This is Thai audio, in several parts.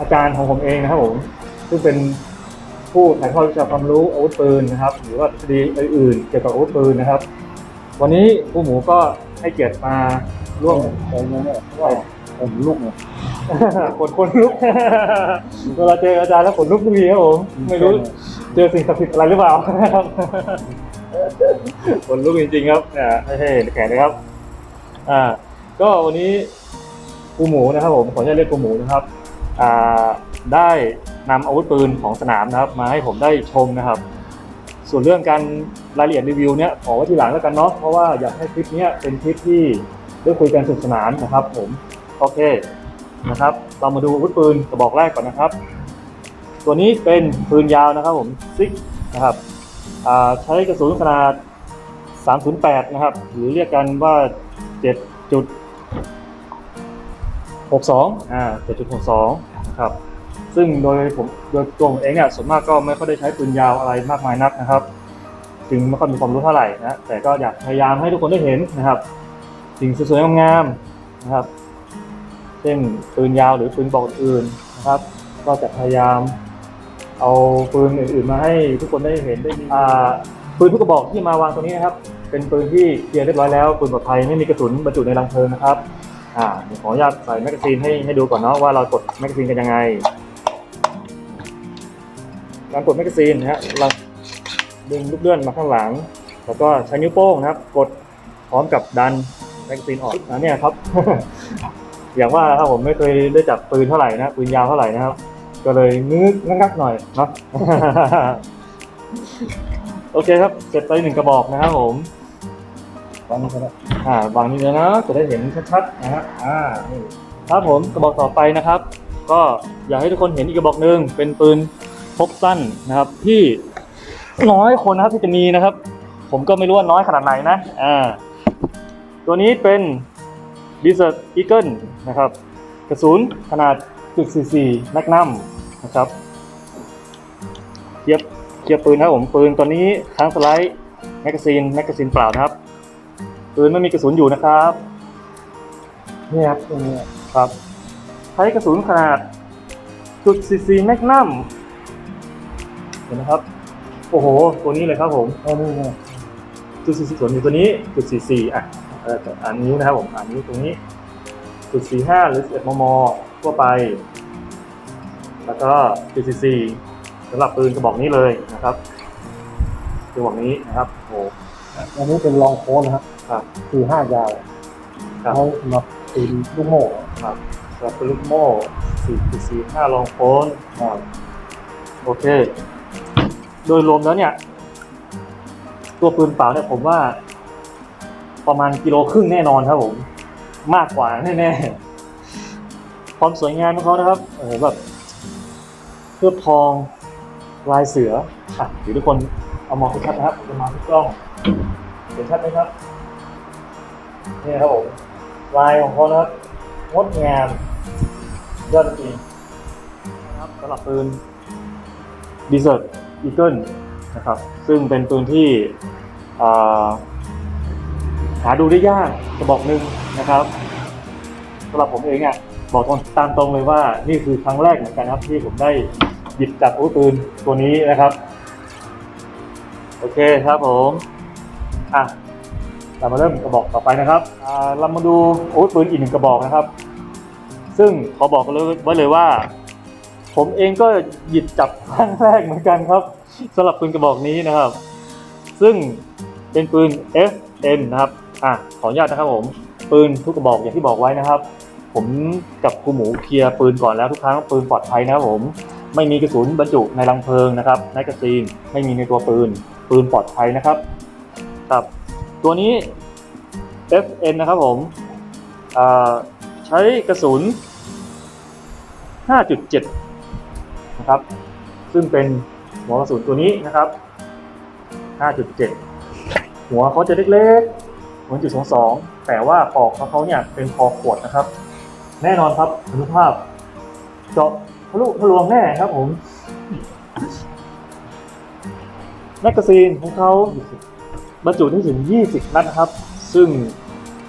อาจารย์ของผมเองนะครับผมซึ่งเป็นผู้ถ่ายทอดวิชาความรู้อาวุธปืนนะครับ หรือว่าทฤษฎีอื่นๆเกี่ยวกับอาวุธปืนนะครับ วันนี้ครูหมูก็ให้เกียรติมาร่วมแต่เนี่ยเนี่ยว่าผมลูกเนี่ยขนคนลุกเวลาเจออาจารย์แล้วขนลุกทุกทีครับผมไม่รู้เจอสิ่งศักดิ์สิทธิ์อะไรหรือเปล่าครับขนลุกจริงๆครับอ่าให้ให้แขนนะครับ อ่า ก็วันนี้ครูหมูนะครับ ผมขออนุญาตเรียกครูหมูนะครับ ได้นำอาวุธปืนของสนามนะครับ มาให้ผมได้ชมนะครับ ส่วนเรื่องการรายละเอียดรีวิวเนี่ยขอไว้ทีหลังแล้วกันเนาะเพราะว่าอยากให้คลิปเนี้ยเป็นคลิปที่ได้คุยกันสนุกสนานนะครับ ผมโอเคนะครับ เรามาดูอาวุธปืนกระบอกแรกก่อนนะครับ ตัวนี้เป็นปืนยาวนะครับผมซิกนะครับใช้กระสุนขนาด 308 นะครับ หรือเรียกกันว่า7จุด 62อ่า7.62นะครับซึ่งโดยผมโดยตัวผมเองอะส่วนมากก็ไม่ค่อยได้ใช้ปืนยาวอะไรมากมายนักนะครับ จึงไม่ค่อยมีความรู้เท่าไหร่นะแต่ก็อยากพยายามให้ทุกคนได้เห็นนะครับ สิ่งสวยๆงามๆนะครับ เช่นปืนยาวหรือปืนบอกอื่นนะครับ ก็จะพยายามเอาปืนอื่นๆมาให้ทุกคนได้เห็นได้มีอ่าปืนทุกกระบอกที่มาวางตรงนี้นะครับ เป็นปืนที่เคลียร์เรียบร้อยแล้วปืนปลอดภัยไม่มีกระสุนบรรจุในรังเพลิงนะครับ อ่าเดี๋ยวขออนุญาตใส่แมกกาซีนให้ให้ดูก่อนเนาะว่าเรากดแมกกาซีนกันยังไง การกดแมกกาซีนนะฮะเราดึงลูกเลื่อนมาข้างหลัง แล้วก็ใช้นิ้วโป้งนะครับ กดพร้อมกับดันแมกกาซีนออกนะเนี่ยครับ อย่างว่านะครับผมไม่เคยได้จับปืนเท่าไหร่นะปืนยาวเท่าไหร่นะครับ ก็เลยงึกงักหน่อยเนาะโอเคครับเสร็จไปหนึ่งกระบอกนะครับผม ฟังก็ได้อ่าวางนี้เลยนะจะได้เห็นชัดๆนะฮะอ่านี่ครับผมกระบอกต่อไปนะครับ ก็อยากให้ทุกคนเห็นอีกกระบอกหนึ่งเป็นปืนพกสั้นนะครับ ที่น้อยคนนะครับที่จะมีนะครับ ผมก็ไม่รู้ว่าน้อยขนาดไหนนะอ่าตัวนี้เป็น Desert Eagle นะครับ กระสุนขนาดจุด44แมกนัมนะครับเทียบเทียบปืนนะครับผมปืนตัวนี้ค้างสไลด์แมกกาซีนแมกกาซีนเปล่านะครับ ปืนไม่มีกระสุนอยู่นะครับนี่ครับตรงนี้ครับ ใช้กระสุนขนาดจุด44แมกนัมเห็นนะครับ โอ้โห ตัวนี้เลยครับผมเออนี่เนี่ยจุด44ส่วนอยู่ตัวนี้จุด44อะเอออ่านนิ้วนะครับผมอ่านนิ้วตรงนี้จุด45หรือ11มมทั่วไป แล้วก็จุด44สำหรับปืนกระบอกนี้เลยนะครับกระบอกนี้นะครับโอ้โห อันนี้เป็นรองโค้ดนะครับครับคือห้ายาวครับเขามาตีลูกโม่ครับสำหรับปืนลูกโม่4 4 5ลองโค้นอ่าโอเค โดยรวมแล้วเนี่ย ตัวปืนเปล่าเนี่ยผมว่า ประมาณกิโลครึ่งแน่นอนครับผม มากกว่าแน่ๆความสวยงามของเขานะครับโอ้โหแบบเคลือบทองลายเสืออะเดี๋ยวทุกคนเอามองชัดๆนะครับจะมาที่กล้อง เห็นชัดไหมครับ นี่ครับผม ลายของเขานะครับงดงามยอดจริงนะครับสำหรับปืนดีเซอร์อีเกิลนะครับ ซึ่งเป็นปืนที่าหาดูได้ยากกระบอกหนึ่งนะครับสำหรับผมเองอะบอกตรงตามตรงเลยว่านี่คือครั้งแรกเหมือนกันครับที่ผมได้หยิบจับอาวุธปืนตัวนี้นะครับ โอเคครับผม อะเรามาเริ่มกระบอกต่อไปนะครับอ่าเรามาดูอาวุธปืนอีกหนึ่งกระบอกนะครับ ซึ่งขอบอกเลยไว้เลยว่า ผมเองก็หยิบจับครั้งแรกเหมือนกันครับสำหรับปืนกระบอกนี้นะครับ ซึ่งเป็นปืน FN นะครับอะขออนุญาตนะครับผมปืนทุกกระบอกอย่างที่บอกไว้นะครับ ผมกับครูหมูเคลียร์ปืนก่อนแล้วทุกครั้งปืนปลอดภัยนะครับผมไม่มีกระสุนบรรจุในรังเพลิงนะครับแมกกาซีนไม่มีในตัวปืนปืนปลอดภัยนะครับ ครับ ตัวนี้ FN นะครับผมใช้กระสุน 5.7 นะครับ ซึ่งเป็นหัวกระสุนตัวนี้นะครับ 5.7 หัวเขาจะเล็กๆเหมือนจุด22แต่ว่าปอกของเขาเนี่ยเป็นคอขวดนะครับ แน่นอนครับคุณภาพเจาะทะลุทะลวงแน่ครับผมแมกกาซีนของเขา บรรจุได้ถึง 20 นัดนะครับ ซึ่ง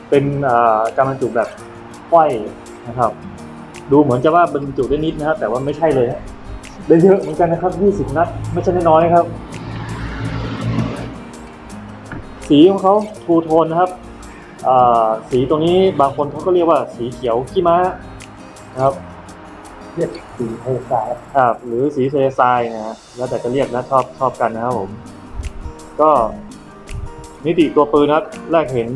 เป็นอ่าการบรรจุแบบไขว้นะครับ ดูเหมือนจะว่าบรรจุได้นิดนะครับ แต่ว่าไม่ใช่เลยฮะได้เยอะเหมือนกันนะครับยี่สิบนัด ไม่ใช่น้อยๆครับ สีของเขาทูโทนนะครับอ่าสีตรงนี้บางคนเขาก็เรียกว่าสีเขียวขี้ม้านะครับเรียกสีเทสายครับหรือสีเททรายนะฮะแล้วแต่จะเรียกนะชอบชอบกันนะครับผม ก็ นิติตัวปืนนะครับ แรกเห็น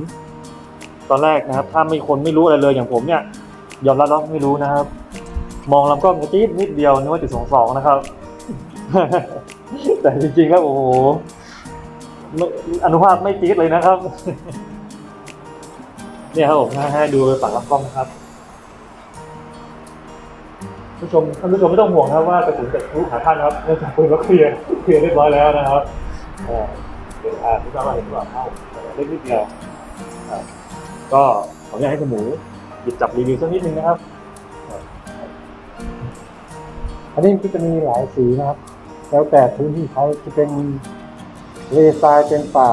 ตอนแรกนะครับ ถ้าไม่คนไม่รู้อะไรเลยอย่างผมเนี่ยยอมรับว่าไม่รู้นะครับ มองลำกล้องกระจี๊ดนิดเดียวนึกว่าจุดสองสองนะครับ แต่จริงๆแล้วโอ้โหอนุภาพไม่จี๊ดเลยนะครับ เนี่ยครับผมให้ดูฝั่งลำกล้องนะครับผู้ชมท่านผู้ชมไม่ต้องห่วงครับว่ากระสุนจะทะลุขาท่านครับเนื่องจากปืนก็เคลียร์เคลียร์เรียบร้อยแล้วนะครับ ออเดี๋ยวอ่าที่เราเห็นว่าเข้าเล็กนิดเดียวอ่าก็ขออนุญาตให้คุณหมูหยิบจับรีวิวสักนิดนึงนะครับ อันนี้ก็จะมีหลายสีนะครับ แล้วแต่พื้นที่เขาจะเป็นเลทรายเป็นป่า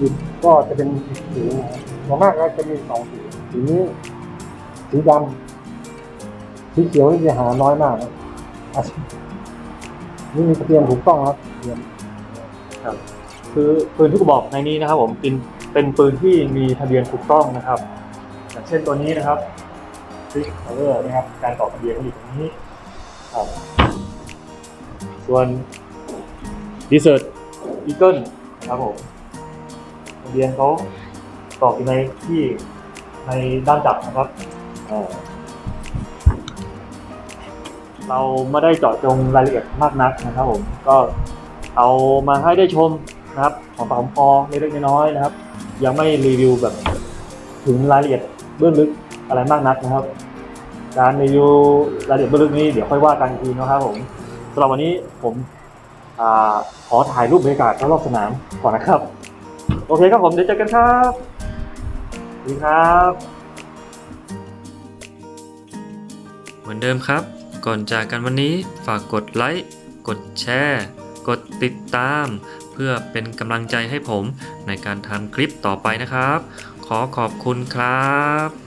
ดิบก็จะเป็นอีกสีนะครับส่วนมากก็จะมีสองสีสีนี้สีดำสีเขียวนี่จะหาน้อยมากนะอะนี่มีทะเบียนถูกต้องครับทะเบียนคื อปืนทุกกระบอกในนี้นะครับ ผมเป็นเป็นปืนที่มีทะเบียนถูกต้องนะครับ อย่างเช่นตัวนี้นะครับซิกเออร์นะครับ การต่อทะเบียนเขาอยู่ตรงนี้ครับส่วนดีเซอร์ตอีเกิลนะครับผมทะเบียนเขาต่ออยู่ในที่ในด้านจับนะครับเราไม่ได้เจาะจงรายละเอียดมากนักนะครับผมก็เอามาให้ได้ชม นะครับของปากของคอเล็กๆน้อยๆนะครับ ยังไม่รีวิวแบบถึงรายละเอียดเบื้องลึกอะไรมากนักนะครับ การรีวิวรายละเอียดเบื้องลึกนี้เดี๋ยวค่อยว่ากันทีนะครับผมสำหรับวันนี้ผมอขอถ่ายรูปบรรยากาศรอบสนามก่อนนะครับ โอเคครับผมเดี๋ยวเจอกันครับสวัสดีครับ เหมือนเดิมครับ ก่อนจากกันวันนี้ฝากกดไลค์กดแชร์ กดติดตาม เพื่อเป็นกำลังใจให้ผมในการทำคลิปต่อไปนะครับ ขอขอบคุณครับ